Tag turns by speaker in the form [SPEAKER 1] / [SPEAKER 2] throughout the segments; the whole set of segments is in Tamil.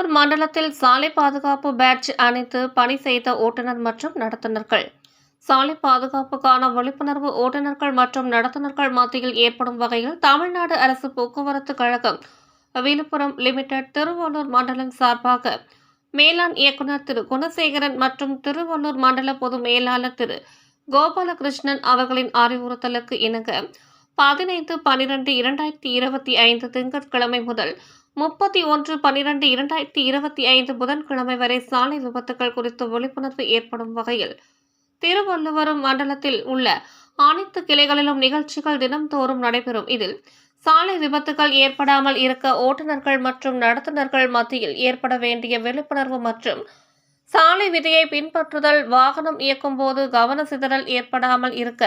[SPEAKER 1] திருவள்ளூர் மண்டலத்தில் சாலை பாதுகாப்பு பேட்ஜ் அணித்து பணி செய்த ஓட்டுநர் மற்றும் நடத்துனர்கள். சாலை பாதுகாப்புக்கான விழிப்புணர்வு ஓட்டுநர்கள் மற்றும் நடத்துனர்கள் மத்தியில் ஏற்படும் வகையில் தமிழ்நாடு அரசு போக்குவரத்து கழகம் விழுப்புரம் லிமிடெட் திருவள்ளூர் மண்டலம் சார்பாக மேலாண் இயக்குநர் திரு. குணசேகரன் மற்றும் திருவள்ளூர் மண்டல பொது மேலாளர் திரு. கோபாலகிருஷ்ணன் அவர்களின் அறிவுறுத்தலுக்கு இணங்க பதினைந்து பனிரெண்டு இரண்டாயிரத்தி இருபத்தி ஐந்து திங்கட்கிழமை முதல் முப்பத்தி ஒன்று பன்னிரண்டு இரண்டாயிரத்தி இருபத்தி ஐந்து புதன்கிழமை வரை சாலை விபத்துகள் குறித்து விழிப்புணர்வு ஏற்படும் வகையில் திருவள்ளுவரும் மண்டலத்தில் உள்ள அனைத்து கிளைகளிலும் நிகழ்ச்சிகள் தினம்தோறும் நடைபெறும். இதில் சாலை விபத்துகள் ஏற்படாமல் இருக்க ஓட்டுநர்கள் மற்றும் நடத்துனர்கள் மத்தியில் ஏற்பட வேண்டிய விழிப்புணர்வு மற்றும் சாலை விதியை பின்பற்றுதல் வாகனம் இயக்கும் போது கவன சிதறல் ஏற்படாமல் இருக்க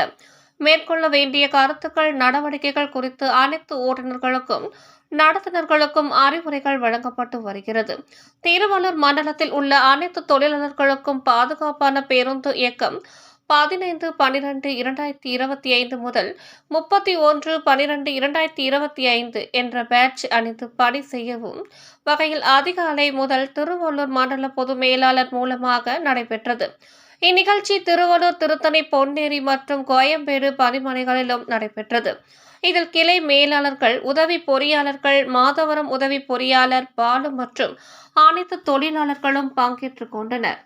[SPEAKER 1] மேற்கொள்ள வேண்டிய கருத்துக்கள் நடவடிக்கைகள் குறித்து அனைத்து ஓட்டுநர்களுக்கும் நடத்துனர்களுக்கும் அறிவுரைகள் வழங்கப்பட்டு வருகிறது. திருவள்ளூர் மண்டலத்தில் உள்ள அனைத்து தொழிலாளர்களுக்கும் பாதுகாப்பான பேருந்து இயக்கம் பதினைந்து பனிரெண்டு இரண்டாயிரத்தி இருபத்தி ஐந்து முதல் முப்பத்தி ஒன்று பனிரெண்டு இரண்டாயிரத்தி இருபத்தி ஐந்து என்ற பேட்ச் அணிந்து பணி செய்யவும் வகையில் அதிகாலை முதல் திருவள்ளூர் மண்டல பொது மேலாளர் மூலமாக நடைபெற்றது. இந்நிகழ்ச்சி திருவள்ளூர் திருத்தணி பொன்னேரி மற்றும் கோயம்பேடு பணிமனைகளிலும் நடைபெற்றது. இதில் கிளை மேலாளர்கள் உதவி பொறியாளர்கள் மாதவரம் உதவி பொறியாளர் பாலு மற்றும் அனைத்து தொழிலாளர்களும் பங்கேற்றுக் கொண்டனர்.